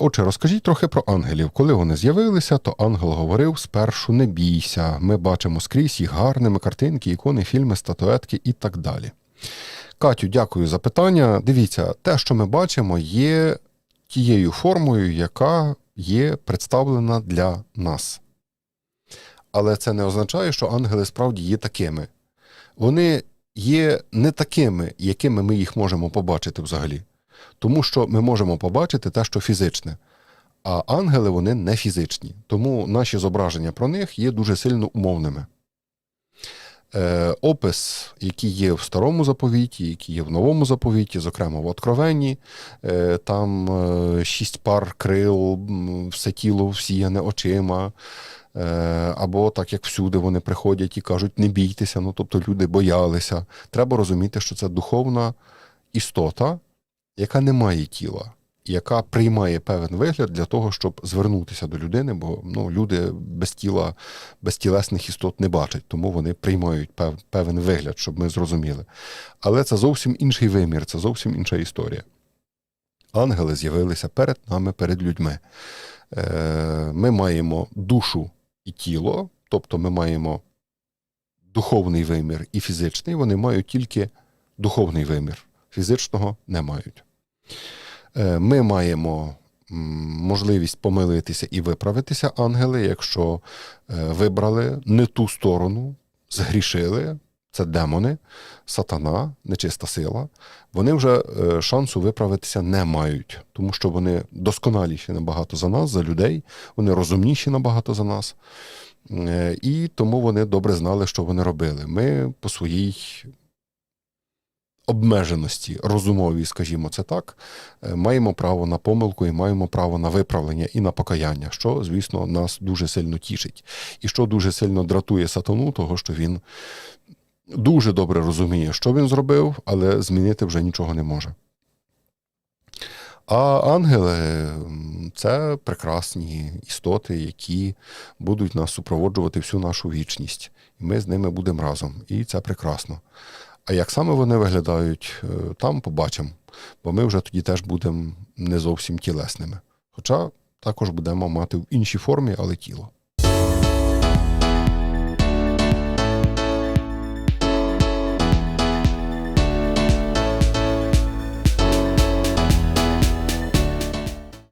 Отже, розкажіть трохи про ангелів. Коли вони з'явилися, то ангел говорив: спершу не бійся. Ми бачимо скрізь їх гарними картинки, ікони, фільми, статуетки і так далі. Катю, дякую за питання. Дивіться, те, що ми бачимо, є тією формою, яка є представлена для нас. Але це не означає, що ангели справді є такими. Вони є не такими, якими ми їх можемо побачити взагалі. Тому що ми можемо побачити те, що фізичне. А ангели вони не фізичні. Тому наші зображення про них є дуже сильно умовними. Е, опис, який є в старому заповіті, який є в новому заповіті, зокрема в Откровенні, е, там е, шість пар крил, все тіло всіяне очима. Е, або так як всюди вони приходять і кажуть, не бійтеся. Ну тобто люди боялися. Треба розуміти, що це духовна істота, яка не має тіла, яка приймає певен вигляд для того, щоб звернутися до людини, бо ну, люди без тіла, без тілесних істот не бачать, тому вони приймають пев, певен вигляд, щоб ми зрозуміли. Але це зовсім інший вимір, це зовсім інша історія. Ангели з'явилися перед нами, перед людьми. Е, Ми маємо душу і тіло, тобто ми маємо духовний вимір і фізичний, вони мають тільки духовний вимір, фізичного не мають. Е, Ми маємо можливість помилитися і виправитися, ангели, якщо е, вибрали не ту сторону, згрішили, це демони, сатана, нечиста сила, вони вже е, шансу виправитися не мають, тому що вони досконаліші набагато за нас, за людей, вони розумніші набагато за нас. І тому вони добре знали, що вони робили. Ми по своїй обмеженості розумовій, скажімо це так, е, маємо право на помилку і маємо право на виправлення і на покаяння, що, звісно, нас дуже сильно тішить. І що дуже сильно дратує сатану, того що він дуже добре розуміє, що він зробив, але змінити вже нічого не може. А ангели це прекрасні істоти, які будуть нас супроводжувати всю нашу вічність. І ми з ними будемо разом. І це прекрасно. А як саме вони виглядають, е, там побачимо, бо ми вже тоді теж будемо не зовсім тілесними. Хоча також будемо мати в іншій формі, але тіло.